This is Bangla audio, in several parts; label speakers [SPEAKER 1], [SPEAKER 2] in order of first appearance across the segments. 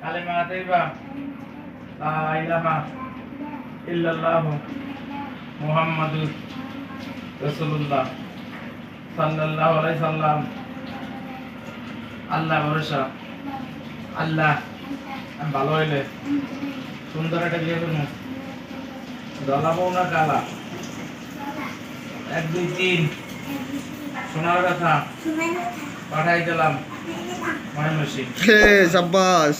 [SPEAKER 1] কালেমা তাইবা ইল্লাল্লাহ মুহাম্মাদুর রাসূলুল্লাহ সাল্লাল্লাহু সাল্লাম আল্লাহ ভরসা। আল্লাহ আমি ভালো হইলে সুন্দর একটা বিয়ে করব। দলাবো না কালা এক, দুই, তিন। সোনার কথা। পাঠাই দিলাম। ময়মনসিং
[SPEAKER 2] হে সাব্বাস।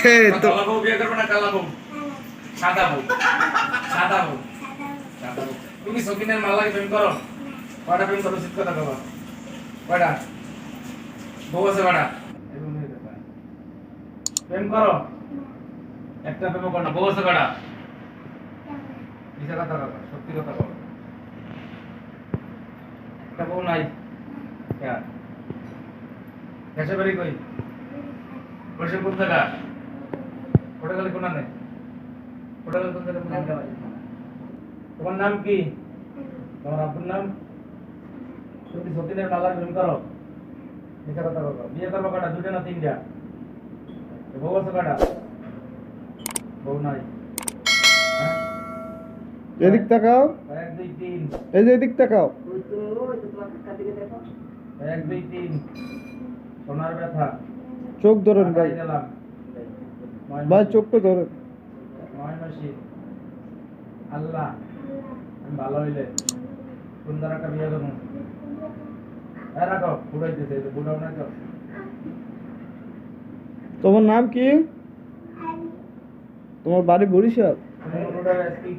[SPEAKER 2] হে তো
[SPEAKER 1] কালা বউ বিয়ে করব না কালা বউ? সাদা বউ। সাদা বউ। সাদা বউ। তুমি সকিনের মাল্লাকে প্রেম করো। কয়টা প্রেম করো উচিত কথা বাবা কয়টা? বউ আছে কয়টা? প্রেম করো? একটা প্রেম করো না। বউ আছে কয়টা? মিশা কথা কথা সত্যি কথা বলো একটা বউ নাই। ক্যা দেশে বাড়ি কই? বসে কোন জায়গা ওটা গেলে কোন নেই ওটা গেলে কোন জায়গা তোমার নাম কি? তোমার আব্বুর নাম? তুমি সতীনের মালার প্রেম করো? মিশা কথা বলো। বিয়ে করব কটা? দুটো না তিনটা? বউ আছে কটা? বউ নাই। হ্যাঁ?
[SPEAKER 2] এদিক তাকাও।
[SPEAKER 1] এক দুই তিন।
[SPEAKER 2] এই যে এদিক তাকাও।
[SPEAKER 1] এক দুই তিন। সোনার ব্যথা।
[SPEAKER 2] চোখ ধরেন ভাই। ভাই চোখটা ধরেন।
[SPEAKER 1] নয় মাসি আল্লাহ আমি ভালো হইলে। সুন্দর একটা বিয়ে করব হ্যাঁ রাখো বুড়াইতেছে এটা বুড়াও না
[SPEAKER 2] তোমার নাম কি? তোমার বাড়ি বরিশাল?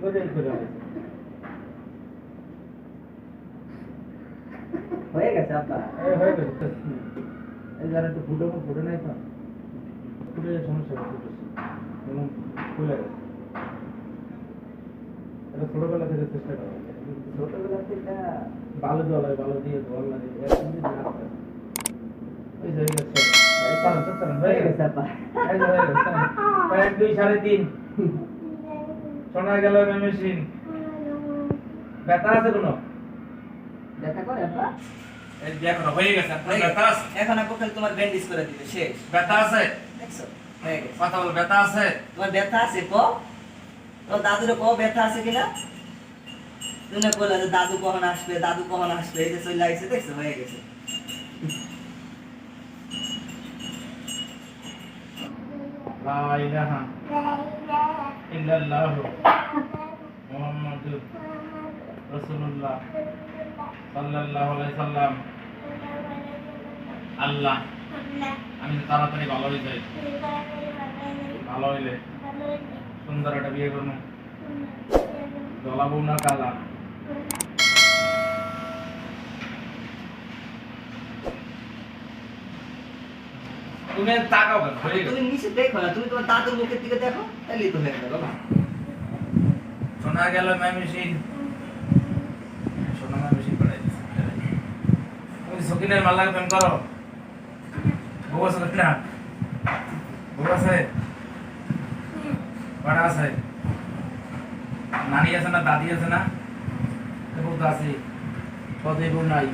[SPEAKER 1] করে এই করে
[SPEAKER 3] হয়ে গেছে আপনার
[SPEAKER 1] হয়ে গেছে। এই যারা একটু ফুটে ফুটে নাই তো? ফুটে সমস্যা ফুটেছে এবং ফুলে গেছে। এটা ছোটবেলা থেকে চেষ্টা করা
[SPEAKER 3] ছোটবেলা থেকে?
[SPEAKER 1] ভালো জল হয় ভালো দিয়ে জল লাগে একদম যদি না হয়। এই যে হয়ে গেছে এই চালান তো চালান হয়ে
[SPEAKER 3] হয়ে
[SPEAKER 1] গেছে।
[SPEAKER 3] গেছে আপনার
[SPEAKER 1] এই যে হয়ে গেছে এক দুই সাড়ে তিন। শোনা গেল মেশিন ব্যথা আছে কোনো?
[SPEAKER 3] দেখা করে
[SPEAKER 1] এই দেখো হয়ে গেছে আপনার ব্যথা আছে?
[SPEAKER 3] এখন আপু খালি তোমার ব্যান্ডেজ করে দিবে শেষ।
[SPEAKER 1] ব্যথা আছে?
[SPEAKER 3] দেখছ? হয়ে গেছে।
[SPEAKER 1] কথা বল ব্যথা আছে?
[SPEAKER 3] তোমার ব্যথা আছে কো? তোমার দাদুরে কো ব্যথা আছে কিনা? তুমি বললে যে দাদু কখন আসবে দাদু কখন আসবে? এই যে চলে লাগছে দেখছ? হয়ে গেছে।
[SPEAKER 1] লা ইলাহা ইল্লাল্লাহ মুহাম্মাদুর রাসূলুল্লাহ। সাল্লাল্লাহু আলাইহি সাল্লাম। আল্লাহ। আমি তাড়াতাড়ি ভালো হয়ে যাই। ভালো হইলে সুন্দর একটা বিয়ে করব জ্বলাবো না কালা। তুমি তাকাও
[SPEAKER 3] তুমি নিচে দেখো না তুমি তোমার দাদুর মুখের দিকে দেখো তাহলেই তো হয়ে গেল
[SPEAKER 1] শোনা গেল মেশিন সোনা মেশিন পড়াই দিছে তুমি সকিনের মাল্লাকে প্রেম করো। বউ আছে না? বউ আছে? বাড়া আছে? নানি আছে না, দাদি আছে না? বউ তো আছে নাই।